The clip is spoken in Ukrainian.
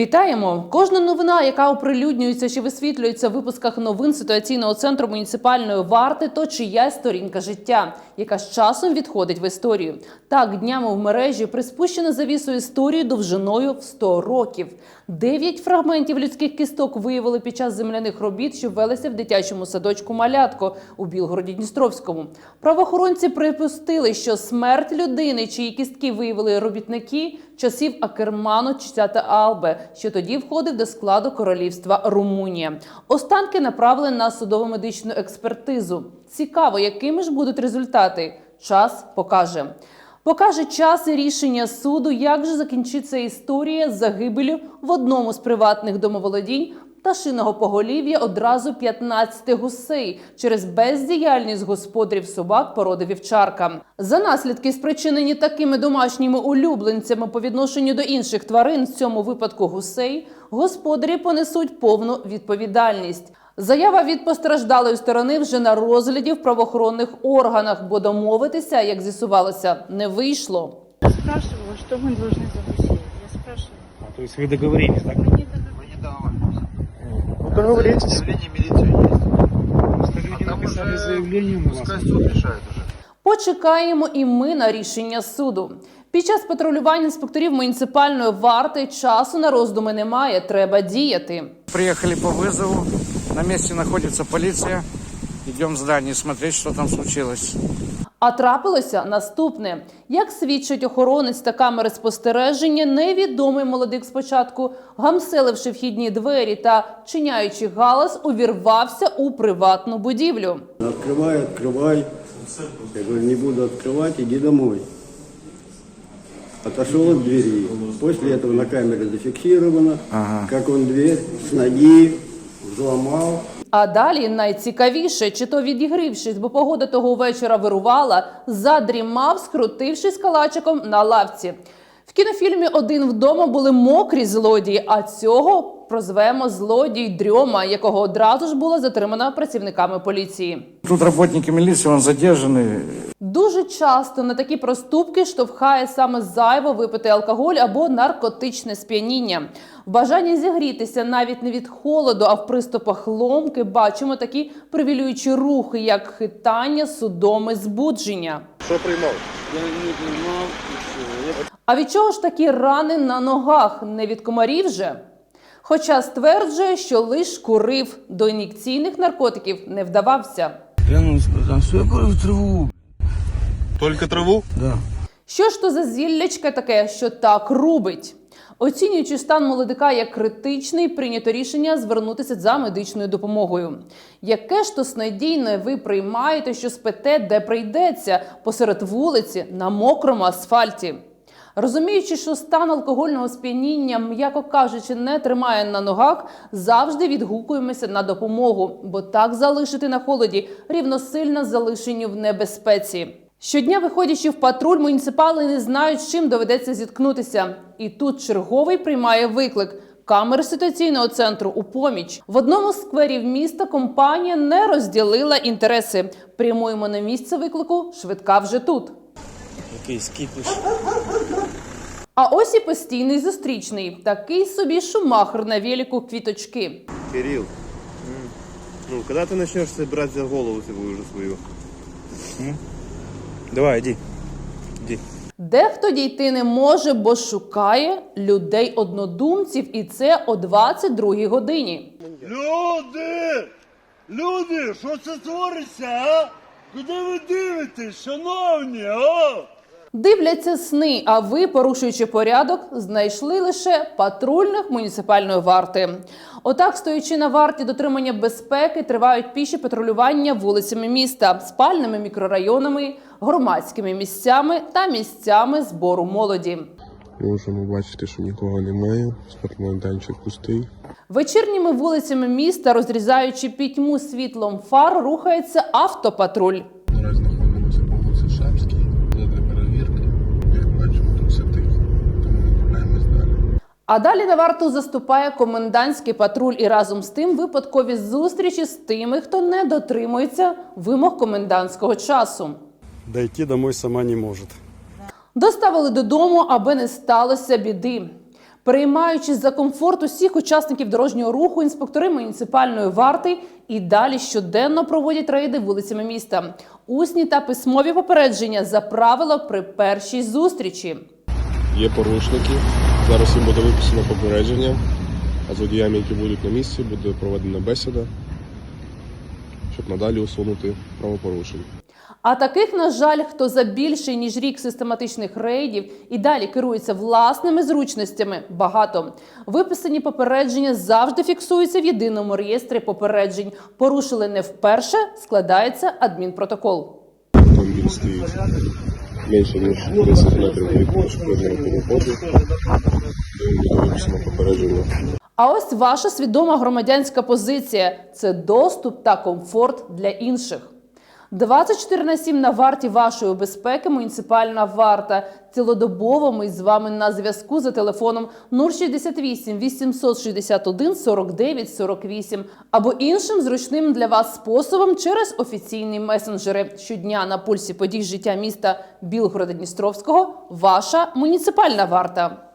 Вітаємо! Кожна новина, яка оприлюднюється чи висвітлюється в випусках новин ситуаційного центру муніципальної варти, то чиясь сторінка життя, яка з часом відходить в історію. Так днями в мережі приспущено завісу історії довжиною в 100 років. Дев'ять фрагментів людських кісток виявили під час земляних робіт, що велися в дитячому садочку Малятко у Білгороді Дністровському. Правоохоронці припустили, що смерть людини, чиї кістки виявили робітники часів Акерману Чцята Албе, що тоді входив до складу королівства Румунія. Останки направили на судово-медичну експертизу. Цікаво, якими ж будуть результати. Час покаже. Покаже час і рішення суду, як же закінчиться історія з загибелю в одному з приватних домоволодінь пташиного поголів'я одразу 15 гусей через бездіяльність господарів собак породи вівчарка. За наслідки, спричинені такими домашніми улюбленцями по відношенню до інших тварин, в цьому випадку гусей, господарі понесуть повну відповідальність. Заява від постраждалої сторони вже на розгляді в правоохоронних органах, бо домовитися, як з'ясувалося, не вийшло. Я спрашивала, что мы должны за гусей. Я спрашивала. А, то есть вы договорились, так? Пускай суд решает уже. Почекаємо і ми на рішення суду. Під час патрулювання інспекторів муніципальної варти часу на роздуми немає. Треба діяти. Приехали по вызову. На месте находится полиция. Идем в здание смотреть, что там случилось. А трапилося наступне: як свідчить охоронець та камери спостереження, невідомий молодик спочатку, гамселивши вхідні двері та чиняючи галас, увірвався у приватну будівлю. Открывай, открывай. Я говорю, не буду открывать, иди домой. Отошел от двери. После этого на камере зафиксировано, как он дверь с ноги взломал. А далі найцікавіше, чи то відігрівшись, бо погода того вечора вирувала, задрімав, скрутившись калачиком на лавці. В кінофільмі Один вдома були мокрі злодії, а цього прозвемо злодій дрьома, якого одразу ж було затримано працівниками поліції. Тут працівники міліції він задержанный. Дуже часто на такі проступки штовхає саме зайво випити алкоголь або наркотичне сп'яніння. В бажанні зігрітися навіть не від холоду, а в приступах ломки бачимо такі привілюючі рухи, як хитання, судоми, збудження. Что приймав? А від чого ж такі рани на ногах? Не від комарів же? Хоча стверджує, що лиш курив до ін'єкційних наркотиків не вдавався. Клянусь, братан, что я курю траву. Только траву? Да. Що ж то за зіллячка таке, що так рубить? Оцінюючи стан молодика як критичний, прийнято рішення звернутися за медичною допомогою. Яке ж то снадійне ви приймаєте, що спите, де прийдеться, посеред вулиці на мокрому асфальті? Розуміючи, що стан алкогольного сп'яніння, м'яко кажучи, не тримає на ногах, завжди відгукуємося на допомогу, бо так залишити на холоді рівносильно залишенню в небезпеці. Щодня, виходячи в патруль, муніципали не знають, з чим доведеться зіткнутися. І тут черговий приймає виклик. Камери ситуаційного центру у поміч в одному з скверів міста компанія не розділила інтереси. Прямуємо на місце виклику. Швидка вже тут. Якийсь кіпіш. А ось і постійний зустрічний, такий собі шумахер на велику квіточки. Кирилл, ну, когда ты начнешь брать за голову свою уже свою? Давай, іди. Іди. Дехто дійти не може, бо шукає людей однодумців, і це о 22-й годині. Люди! Люди, що це твориться, а? Куди ви дивитесь, шановні, а? Дивляться сни, а ви, порушуючи порядок, знайшли лише патрульних муніципальної варти. Отак, стоячи на варті дотримання безпеки, тривають піші патрулювання вулицями міста, спальними мікрорайонами, громадськими місцями та місцями збору молоді. Можемо бачити, що нікого немає. Спортмайданчик пустий. Вечірніми вулицями міста, розрізаючи пітьму світлом фар, рухається автопатруль. Зараз знаходимося по вулиці Шапській. Для перевірки. Як бачимо, тут все тихо. Тому направляємось далі. А далі на варту заступає комендантський патруль і разом з тим випадкові зустрічі з тими, хто не дотримується вимог комендантського часу. Дойти домой сама не может. Доставили додому, аби не сталося біди. Переймаючись за комфорт усіх учасників дорожнього руху, інспектори муніципальної варти і далі щоденно проводять рейди вулицями міста. Усні та письмові попередження за правило при першій зустрічі. Є порушники. Зараз їм буде виписано попередження, а з водіями, які будуть на місці, буде проведена бесіда, щоб надалі усунути правопорушення. А таких, на жаль, хто за більше ніж рік систематичних рейдів і далі керується власними зручностями, багато. Виписані попередження завжди фіксуються в єдиному реєстрі попереджень. Порушили не вперше, складається адмінпротокол. Автомобіль стоїть менше, ніж 10 метрів від пішохідного переходу. А ось ваша свідома громадянська позиція це доступ та комфорт для інших. 24 на 7 на варті вашої безпеки муніципальна варта. Цілодобово ми з вами на зв'язку за телефоном 068 861 49 48 або іншим зручним для вас способом через офіційні месенджери. Щодня на пульсі подій життя міста Білгорода Дністровського. Ваша муніципальна варта.